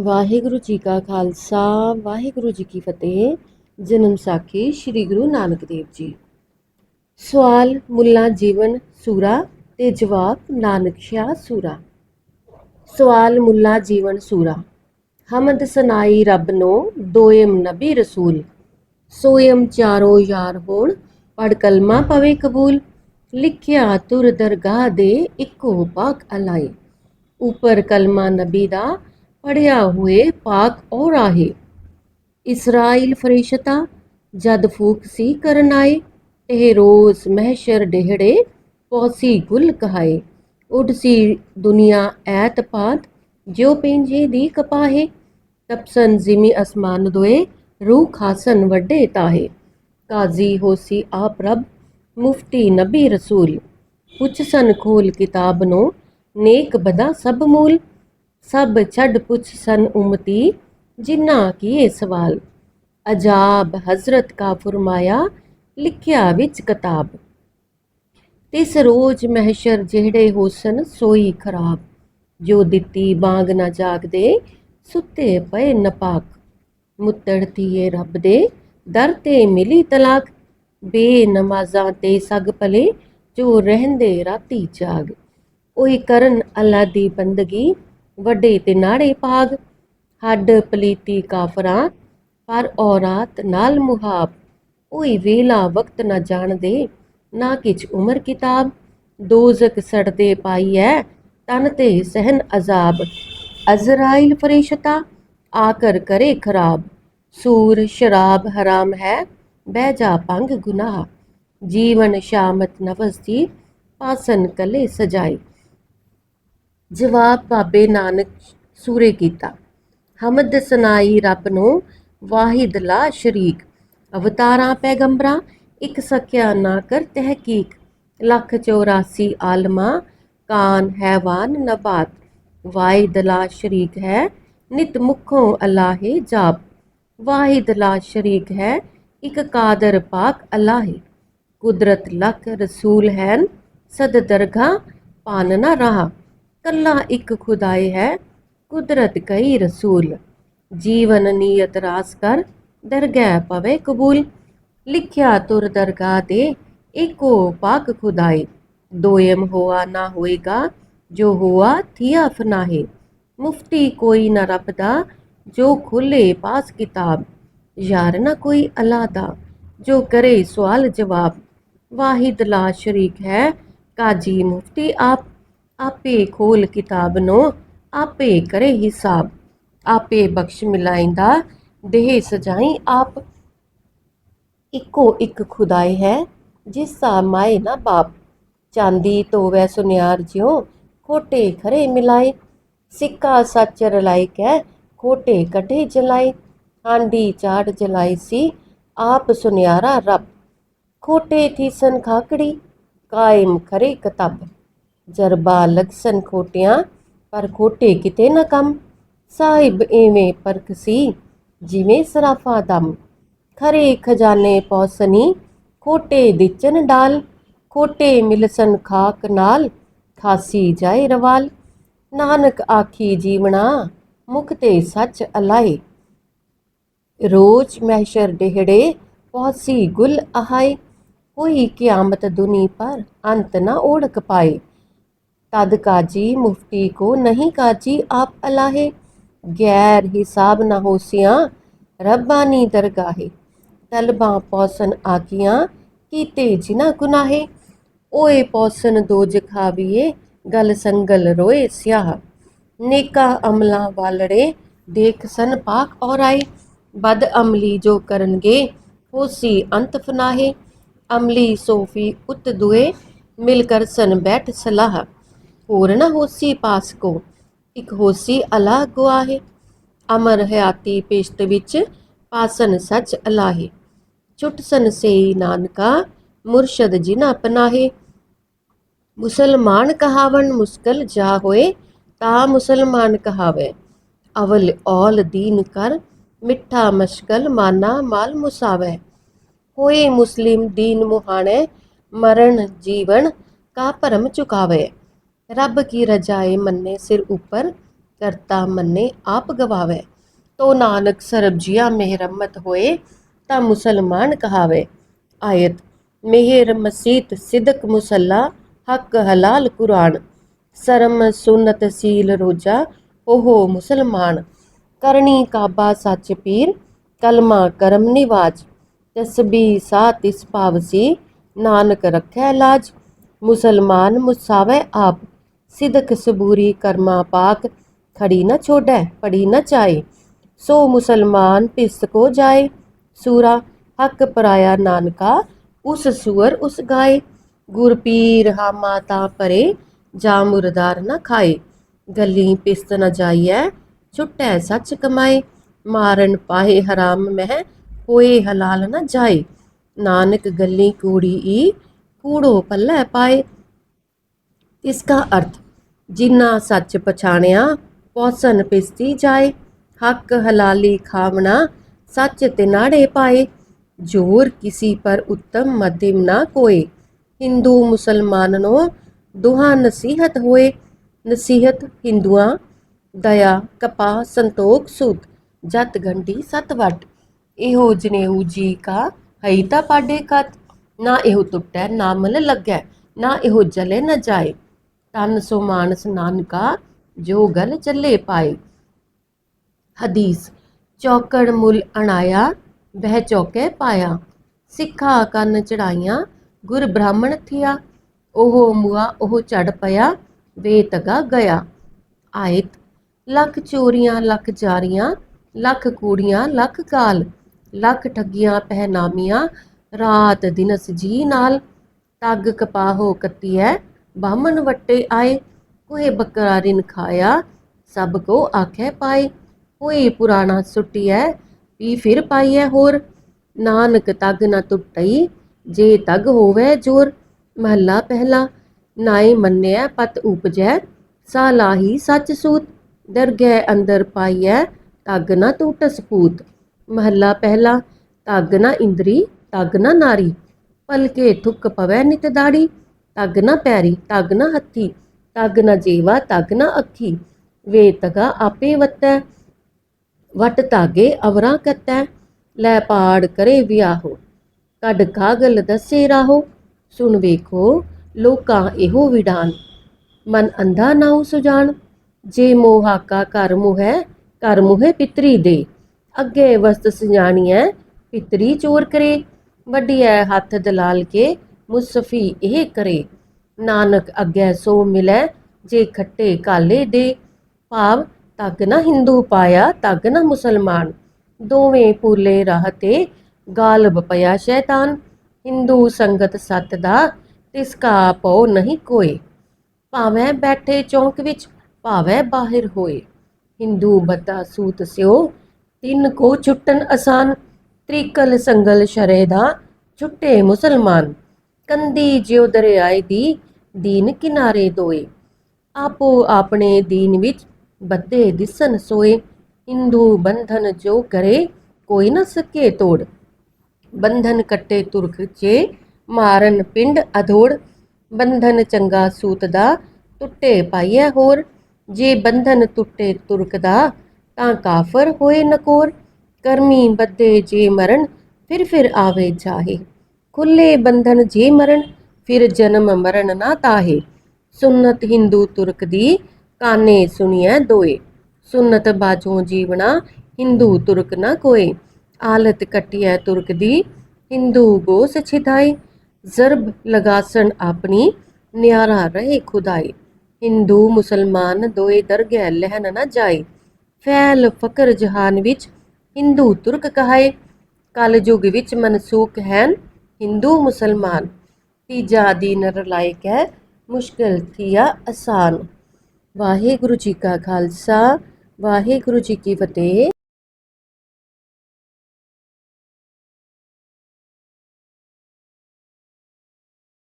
ਵਾਹਿਗੁਰੂ ਜੀ ਕਾ ਖਾਲਸਾ, ਵਾਹਿਗੁਰੂ ਜੀ ਕੀ ਫਤਿਹ। ਜਨਮ ਸਾਖੀ ਸ੍ਰੀ ਗੁਰੂ ਨਾਨਕ ਦੇਵ ਜੀ। ਸਵਾਲ, ਮੁੱਲਾ ਜੀਵਨ, ਸੂਰਾ ਤੇ ਜਵਾਬ, ਨਾਨਕ ਸ਼ਾਹ ਸੂਰਾ। ਸਵਾਲ, ਮੁੱਲਾ ਜੀਵਨ, ਸੂਰਾ। ਹਮਦ ਸਨਾਈ ਰੱਬ ਨੂੰ, ਦੋਇਮ ਨਬੀ ਰਸੂਲ। ਸੋਇਮ ਚਾਰੋ ਯਾਰ ਹੋਣ ਪੜ ਕਲਮਾ ਪਵੇ ਕਬੂਲ। ਲਿਖਿਆ ਤੁਰ ਦਰਗਾਹ ਦੇ ਇੱਕੋ ਪਾਕ ਅਲਾਈ ਉਪਰ ਕਲਮਾ ਨਬੀ ਦਾ ਪੜਿਆ ਹੋਏ ਪਾਕ ਔਰ ਆਹੇ। ਇਸਰਾਇਲ ਫਰਿਸ਼ਤਾ ਜਦ ਫੂਕ ਸੀ ਕਰਨ ਆਏ, ਇਹ ਰੋਜ਼ ਮਹਿਸ਼ਰ ਡਿਹੜੇ ਪੌਸੀ ਗੁਲ ਕਹਾਏ। ਉਡਸੀ ਦੁਨੀਆ ਐਤ ਪਾਤ, ਜਿਉ ਪਿੰਜੇ ਦੀ ਕਪਾਹੇ। ਤਪਸਨ ਜ਼ਿਮੀ ਅਸਮਾਨ ਦੋਏ, ਰੂਹ ਖਾਸਨ ਵੱਡੇ ਤਾਹੇ। ਕਾਜ਼ੀ ਹੋਸੀ ਆਪ ਰੱਬ, ਮੁਫਤੀ ਨਬੀ ਰਸੂਲ। ਪੁੱਛ ਸਨ ਖੋਲ ਕਿਤਾਬ ਨੂੰ, ਨੇਕ ਬਦਾ ਸਭ ਮੂਲ। ਸਭ ਛੱਡ ਪੁੱਛ ਸਨ ਉਮਤੀ ਜਿਨ੍ਹਾਂ ਕੀਏ ਸਵਾਲ। ਅਜਾਬ ਹਜ਼ਰਤ ਕਾ ਫਰਮਾਇਆ, ਲਿਖਿਆ ਵਿੱਚ ਕਿਤਾਬ। ਤਿਸ ਰੋਜ ਮਹਿਸ਼ਰ ਜਿਹੜੇ ਹੋਸਨ, ਸੋਈ ਖਰਾਬ। ਜੋ ਦਿੱਤੀ ਬਾਗ ਨਾ ਜਾਗਦੇ, ਸੁੱਤੇ ਪਏ ਨਪਾਕ। ਮੁੱਤੜ ਧੀਏ ਰੱਬ ਦੇ, ਦਰ ਤੇ ਮਿਲੀ ਤਲਾਕ। ਬੇਨਮਾਜ਼ਾਂ ਤੇ ਸਗ ਭਲੇ, ਜੋ ਰਹਿੰਦੇ ਰਾਤੀ ਜਾਗ। ਉਹੀ ਕਰਨ ਅੱਲਾ ਦੀ ਬੰਦਗੀ ਵੱਡੇ ਤੇ ਨਾੜੇ ਭਾਗ, ਹੱਡ ਪਲੀਤੀ ਕਾਫਰਾਂ, ਪਰ ਔਰਾਤ ਨਾਲ ਮੁਹਾਬ। ਕੋਈ ਵੇਲਾ ਵਕਤ ਨਾ ਜਾਣਦੇ, ਨਾ ਕਿਛ ਉਮਰ ਕਿਤਾਬ। ਦੋਜ਼ਕ ਸੜਦੇ ਪਾਈ ਐ ਤਨ ਤੇ ਸਹਿਨ ਅਜ਼ਾਬ। ਅਜ਼ਰਾਇਲ ਫਰਿਸ਼ਤਾ, ਆਕਰ ਕਰੇ ਖਰਾਬ। ਸੂਰ ਸ਼ਰਾਬ ਹਰਾਮ ਹੈ, ਬਹਿ ਜਾ ਪੰਗ ਗੁਨਾਹ। ਜੀਵਨ ਸ਼ਾਮਤ ਨਵਸ ਦੀ, ਪਾਸਨ ਕਲੇ ਸਜਾਈ ਜਵਾਬ ਬਾਬੇ ਨਾਨਕ ਸੂਰੇ ਕੀਤਾ। ਹਮਦ ਸਨਾਈ ਰੱਬ ਨੂੰ ਵਾਹਿਦ ਲਾ ਸ਼ਰੀਕ। ਅਵਤਾਰਾਂ ਪੈਗੰਬਰਾਂ, ਇੱਕ ਸਕਿਆ ਨਾ ਕਰ ਤਹਿਕੀਕ। ਲੱਖ 84 ਆਲਮਾ, ਕਾਨ ਹੈਵਾਨ ਨਬਾਤ। ਵਾਹਿਦ ਲਾ ਸ਼ਰੀਕ ਹੈ, ਨਿਤ ਮੁਖੋਂ ਅਲਾਹੇ ਜਾਪ। ਵਾਹਿਦ ਲਾ ਸ਼ਰੀਕ ਹੈ, ਇੱਕ ਕਾਦਰ ਪਾਕ ਅਲਾਹੇ। ਕੁਦਰਤ ਲਖ ਰਸੂਲ ਹੈਨ, ਸਦ ਦਰਗਾ ਪਾਨ ਰਹਾ। ਕੱਲਾ ਇੱਕ ਖੁਦਾਏ ਹੈ, ਕੁਦਰਤ ਕਈ ਰਸੂਲ। ਜੀਵਨ ਨੀਅਤ ਰਾਸ ਕਰ, ਦਰਗਾਹ ਪਵੇ ਕਬੂਲ। ਲਿਖਿਆ ਤੁਰ ਦਰਗਾਹ ਤੇ ਏਕੋ ਪਾਕ ਖੁਦਾਏ ਦੋਇਮ ਹੋਆ ਨਾ ਹੋਏਗਾ, ਜੋ ਹੁਆ ਥੀਆ ਫਨਾਹੇ। ਮੁਫਤੀ ਕੋਈ ਨਾ ਰੱਬ ਦਾ ਜੋ ਖੁੱਲੇ ਪਾਸ ਕਿਤਾਬ। ਯਾਰ ਨਾ ਕੋਈ ਅਲਾ ਦਾ ਜੋ ਕਰੇ ਸਵਾਲ ਜਵਾਬ। ਵਾਹਿਦ ਲਾ ਸ਼ਰੀਕ ਹੈ, ਕਾਜੀ ਮੁਫਤੀ ਆਪ। ਆਪੇ ਖੋਲ ਕਿਤਾਬ ਨੂੰ, ਆਪੇ ਕਰੇ ਹਿਸਾਬ। ਆਪੇ ਬਖਸ਼ ਮਿਲਾਇੰਦਾ, ਦੇਹ ਸਜਾਈ ਆਪ। ਇੱਕੋ ਇੱਕ ਖੁਦਾਈ ਹੈ, ਜਿਸ ਦਾ ਮਾਏ ਨਾ ਬਾਪ। ਚਾਂਦੀ ਤੋਵੈ ਸੁਨਿਆਰ ਜਿਉ, ਖੋਟੇ ਖਰੇ ਮਿਲਾਏ। ਸਿੱਕਾ ਸੱਚ ਰਲਾਈ ਕੈ, ਖੋਟੇ ਕਢੇ ਜਲਾਈ ਹਾਂਡੀ ਚਾੜ ਜਲਾਈ ਸੀ, ਆਪ ਸੁਨਿਆਰਾ ਰੱਬ। ਖੋਟੇ ਥੀਸਨ ਖਾਕੜੀ, ਕਾਇਮ ਖਰੇ ਕਤਬ। ਜ਼ਰਬਾ ਲਗਸਨ ਖੋਟਿਆਂ ਪਰ ਖੋਟੇ ਕਿਤੇ ਨਾ ਕਮ। ਸਾਹਿਬ ਐਵੇਂ ਪਰਖ ਸੀ, ਜਿਵੇਂ ਸਰਾਫਾ ਦਮ। ਖਰੇ ਖਜ਼ਾਨੇ ਪੌਸਨੀ, ਖੋਟੇ ਦਿਚਨ ਡਾਲ। ਖੋਟੇ ਮਿਲਸਨ ਖਾਕ ਨਾਲ, ਖਾਸੀ ਜਾਏ ਰਵਾਲ। ਨਾਨਕ ਆਖੀ ਜੀਵਣਾ, ਮੁਖ ਤੇ ਸੱਚ ਅਲਾਏ। ਰੋਜ ਮਹਿਸ਼ਰ ਡਿਹੜੇ, ਪੌਸੀ ਗੁਲ ਆਹਾਏ ਕੋਈ ਕਿਆਮਤ ਦੁਨੀ ਪਰ ਅੰਤ ਨਾ ਓੜਕ ਪਾਏ। तद काजी मुफ्ती को नहीं काजी आप अलाहे। गैर हिसाब ना होसियाँ रब्बानी दरगाहे। तलबा पौसन आकियाँ, कीते जिना गुनाहे। ओए पौसन दो जखाविए गल संगल रोए स्याह। नेका अमला वालड़े, देख सन पाक और आए बद अमली जो करनगे, होसी अंत फनाहे। अमली सोफी उत दुए मिलकर सन बैठ सलाह। ਸਲਾਹ ਹੋਰ ਨਾ ਹੋਸੀ ਪਾਸ ਕੋ, ਇੱਕ ਹੋਸੀ ਅਲਾ ਗੁਆਹੇ। ਅਮਰ ਹਯਾਤੀ ਪੇਸ਼ਤ ਵਿੱਚ ਪਾਸਨ ਸੱਚ ਅਲਾਹੇ। ਛੁੱਟ ਸਨ ਸੇਈ ਨਾਨਕਾ, ਮੁਰਸ਼ਦ ਜਿਨਾ ਪਨਾਹੇ ਮੁਸਲਮਾਨ ਕਹਾਵਣ ਮੁਸਕਲ ਜਾ ਹੋਏ, ਤਾ ਮੁਸਲਮਾਨ ਕਹਾਵੇ। ਅਵਲ ਔਲ ਦੀਨ ਕਰ, ਮਿੱਠਾ ਮਸ਼ਕਲ ਮਾਨਾ ਮਾਲ ਮੁਸਾਵੇ। ਹੋਏ ਮੁਸਲਿਮ ਦੀਨ ਮੁਹਾਣੇ, ਮਰਨ ਜੀਵਨ ਕਾ ਭਰਮ ਚੁਕਾਵੇ। ਰੱਬ ਕੀ ਰਜਾਏ ਮੰਨੇ ਸਿਰ ਉਪਰ, ਕਰਤਾ ਮੰਨੇ ਆਪ ਗਵਾਵੇ। ਤੋ ਨਾਨਕ ਸਰਬ ਜੀਆ ਮਿਹਰਮਤ ਹੋਏ, ਤਾਂ ਮੁਸਲਮਾਨ ਕਹਾਵੇ। ਆਇਤ, ਮਿਹਰ ਮਸੀਤ ਸਿਦਕ ਮੁਸੱਲਾ, ਹੱਕ ਹਲਾਲ ਕੁਰਾਨ। ਸਰਮ ਸੁਨਤ ਸੀਲ ਰੋਜਾ ਉਹ ਮੁਸਲਮਾਨ। ਕਰਨੀ ਕਾਬਾ ਸੱਚ ਪੀਰ, ਕਲਮਾ ਕਰਮ ਨਿਵਾਜ। ਤਸਬੀ ਸਾ ਤਿਸ ਪਾਵਸੀ ਨਾਨਕ ਰੱਖੈ ਲਾਜ। ਮੁਸਲਮਾਨ ਮੁਸਾਵੇ ਆਪ। ਸਿਦਕ ਸਬੂਰੀ ਕਰਮਾ ਪਾਕ, ਖੜੀ ਨ ਛੋੜੈ, ਪੜੀ ਨ ਚਾਏ। ਸੋ ਮੁਸਲਮਾਨ ਪਿਸ ਕੋ ਜਾਏ। ਸੂਰਾ, ਹੱਕ ਪਰਾਇਆ ਨਾਨਕਾ, ਉਸ ਸੂਰ ਉਸ ਗਾਏ। ਗੁਰ ਪੀਰ ਹਾ ਮਾਤਾ ਪਰੇ, ਜਾ ਮੁਰਦਾਰ ਨਾ ਖਾਏ। ਗੱਲੀ ਪਿਸਤ ਨਾ ਜਾਈਐ, ਛੁੱਟੈ ਸੱਚ ਕਮਾਏ। ਮਾਰਨ ਪਾਹੇ ਹਰਾਮ ਮਹਿ ਹੋਏ ਹਲਾਲ ਨਾ ਜਾਏ। ਨਾਨਕ ਗੱਲੀ ਕੂੜੀ ਈ, ਕੂੜੋ ਪੱਲੇ ਪਾਏ। ਇਸ ਦਾ ਅਰਥ ਜਿਨ੍ਹਾਂ ਸੱਚ ਪਛਾਣਿਆ, ਪੌਸਨ ਪਿਸਤੀ ਜਾਏ, ਹੱਕ ਹਲਾਲੀ ਖਾਵਣਾ, ਸੱਚ ਤੇ ਨਾੜੇ ਪਾਏ। ਜੋਰ ਕਿਸੇ ਪਰ ਉੱਤਮ ਮਧਿਮ ਨਾ ਕੋਏ। ਹਿੰਦੂ ਮੁਸਲਮਾਨਨੋ ਦੁਹਾ ਨਸੀਹਤ ਹੋਏ। ਨਸੀਹਤ ਹਿੰਦੂਆਂ, ਦਇਆ ਕਪਾ ਸੰਤੋਖ ਸੁਤ ਜਤ, ਗੰਢੀ, ਸਤ, ਵਟ। ਇਹੋ ਜਨੇਊ ਜੀ ਕਾ ਹਈ ਤਾਂ ਪਾਡੇ ਕਤ। ਨਾ ਇਹੋ ਟੁੱਟੈ ਨਾ ਮਲ ਲੱਗੈ, ਨਾ ਇਹੋ ਜਲੇ ਨਾ ਜਾਏ। ਤਨ ਸੋ ਮਾਨਸ ਨਾਨਕਾ ਜੋ ਗਲ ਚੱਲੇ ਪਾਏ। ਹਦੀਸ, ਚੌਕੜ ਮੁੱਲ ਅਣਾਇਆ, ਬਹਿ ਚੌਕੇ ਪਾਇਆ। ਸਿੱਖਾ ਕੰਨ ਚੜਾਈਆਂ, ਗੁਰ ਬ੍ਰਾਹਮਣ ਥਿਆ। ਉਹ ਮੁਆ ਉਹ ਚੜ ਪਿਆ ਵੇਤਗਾ ਗਿਆ। ਆਇਤ, ਲੱਖ ਚੋਰੀਆਂ, ਲੱਖ ਜਾਰੀਆਂ, ਲੱਖ ਕੂੜੀਆਂ, ਲੱਖ ਕਾਲ ਲੱਖ ਠੱਗੀਆਂ, ਪਹਿਨਾਮੀਆਂ, ਰਾਤ ਦਿਨਸ ਜੀ ਨਾਲ। ਤੱਗ ਕਪਾਹੋ ਕੱਤੀਐ ਬਾਮਨ ਵੱਟੇ ਆਏ, ਕੋਹੇ ਬਕਰਾਰਿਨ ਖਾਇਆ, ਸਭ ਕੋ ਆਖੇ ਪਾਏ, ਕੋਈ ਪੁਰਾਣਾ ਸੁੱਟੀਐ ਪੀ ਫਿਰ ਪਾਈਐ ਹੋਰ। ਨਾਨਕ ਤੱਗ ਨਾ ਟੁੱਟਈ, ਜੇ ਤੱਗ ਹੋਵੇ ਜੋਰ। ਮਹੱਲਾ ਪਹਿਲਾ, ਨਾਏ ਮੰਨਿਆ ਪਤ ਉਪਜੈ ਸਾ ਲਾਹੀ ਸੱਚ ਸੂਤ। ਦਰਗਹਿ ਅੰਦਰ ਪਾਈਐ, ਤੱਗ ਨਾ ਟੂਟ ਸਪੂਤ। ਮਹੱਲਾ ਪਹਿਲਾ, ਤੱਗ ਨਾ ਇੰਦਰੀ, ਤੱਗ ਨਾ ਨਾਰੀ। ਪਲਕੇ ਥੁੱਕ ਪਵੈ ਨਿਤ ਦਾੜੀ। ਤੱਗ ਨਾ ਪੈਰੀ, ਤੱਗ ਨਾ ਹੱਥੀ, ਤੱਗ ਨਾ ਜੀਵਾ, ਤੱਗ ਨਾ ਅੱਖੀ। ਵੇ ਤਗਾ ਆਪੇ ਵਤੈ, ਵਟ ਧਾਗੇ ਅਵਰਾ ਕੱਤੈ, ਲੈ ਪਾੜ ਕਰੇ ਵਿਆਹੋ। ਕੱਢ ਕਾਗਲ ਦਸੇ ਰਾਹੋ, ਸੁਣ ਵੇਖੋ, ਲੋਕਾਂ ਇਹੋ ਵਿਡਾਨ। ਮਨ ਅੰਧਾ ਨਾਉ ਸੁਜਾਨ, ਜੇ ਮੋਹਾਕਾ ਘਰ ਮੁਹੈ ਘਰ ਮੁਹੈ ਪਿਤਰੀ ਦੇ। ਅੱਗੇ ਵਸਤ ਸਜਾਣੀਐ ਪਿਤਰੀ ਚੋਰ ਕਰੇ। ਵੱਡੀਐ ਹੱਥ ਦਲਾਲ ਕੇ ਮੁਸਫੀ ਇਹ ਕਰੇ। ਨਾਨਕ ਅੱਗੇ ਸੋ ਮਿਲੈ, ਜੇ ਖੱਟੇ ਕਾਲੇ ਦੇ। ਭਾਵ ਤੱਕ ਨਾ ਹਿੰਦੂ ਪਾਇਆ ਤੱਕ ਨਾ ਮੁਸਲਮਾਨ। ਦੋਵੇਂ ਪੂਲੇ ਰਾਹ ਤੇ ਗਾਲਬ ਪਿਆ ਸ਼ੈਤਾਨ। ਹਿੰਦੂ ਸੰਗਤ ਸਤ ਦਾ, ਤਿਸ ਕਾ ਪਉ ਨਹੀਂ ਕੋਏ। ਭਾਵੇਂ ਬੈਠੇ ਚੌਂਕ ਵਿੱਚ, ਭਾਵੇਂ ਬਾਹਰ ਹੋਏ। ਹਿੰਦੂ ਬਤਾ ਸੂਤ ਸਿਓ, ਤਿੰਨ ਕੋ ਛੁੱਟਣ ਆਸਾਨ ਤ੍ਰਿਕਲ ਸੰਗਲ ਸ਼ਰੇ ਦਾ, ਛੁੱਟੇ ਮੁਸਲਮਾਨ। ਕੰਦੀ ਜਿਉ ਦਰਿਆਏ ਦੀ ਦੀਨ ਕਿਨਾਰੇ ਦੋਏ। ਆਪੋ ਆਪਣੇ ਦੀਨ ਵਿੱਚ ਬੱਦੇ ਦਿਸਨ ਸੋਏ। ਹਿੰਦੂ ਬੰਧਨ ਜੋ ਕਰੇ, ਕੋਈ ਨਾ ਸਕੇ ਤੋੜ। ਬੰਧਨ ਕੱਟੇ ਤੁਰਕ ਚੇ, ਮਾਰਨ ਪਿੰਡ ਅਧੋੜ। ਬੰਧਨ ਚੰਗਾ ਸੂਤ ਦਾ, ਟੁੱਟੇ ਪਾਈਐ ਹੋਰ। ਜੇ ਬੰਧਨ ਟੁੱਟੇ ਤੁਰਕ ਦਾ, ਤਾਂ ਕਾਫਰ ਹੋਏ ਨਕੋਰ। ਕਰਮੀ ਬੱਦੇ ਜੇ ਮਰਨ, ਫਿਰ ਫਿਰ ਆਵੇ ਜਾਹੇ। ਖੁੱਲੇ ਬੰਧਨ ਜੇ ਮਰਨ, ਫਿਰ ਜਨਮ ਮਰਨ ਨਾ ਤਾਹੇ। ਸੁਨਤ ਹਿੰਦੂ ਤੁਰਕ ਦੀ ਕਾਨੇ ਸੁਣੀਐ ਦੋਏ। ਸੁਨਤ ਬਾਝੋਂ ਜੀਵਣਾ ਹਿੰਦੂ ਤੁਰਕ ਨਾ ਕੋਏ। ਆਲਤ ਕਟਿਐ ਤੁਰਕ ਦੀ ਹਿੰਦੂ ਗੋਸ ਛਿਦਾਏ। ਜ਼ਰਬ ਲਗਾਸਣ ਆਪਣੀ ਨਿਆਰਾ ਰਹੇ ਖੁਦਾਈ ਹਿੰਦੂ ਮੁਸਲਮਾਨ ਦੋਏ ਦਰਗਹਿ ਲਹਿਨ ਨਾ ਜਾਏ। ਫੈਲ ਫਕਰ ਜਹਾਨ ਵਿੱਚ ਹਿੰਦੂ ਤੁਰਕ ਕਹਾਏ। ਕਲ ਯੁਗ ਵਿੱਚ ਮਨਸੂਖ ਹਨ ਹਿੰਦੂ ਮੁਸਲਮਾਨ ਤੀਜਾ ਦੀਨ ਰਲਾਇਕ ਹੈ, ਮੁਸ਼ਕਿਲ ਥੀਆ ਆਸਾਨ ਵਾਹਿਗੁਰੂ ਜੀ ਕਾ ਖਾਲਸਾ, ਵਾਹਿਗੁਰੂ ਜੀ ਕੀ ਫਤਿਹ।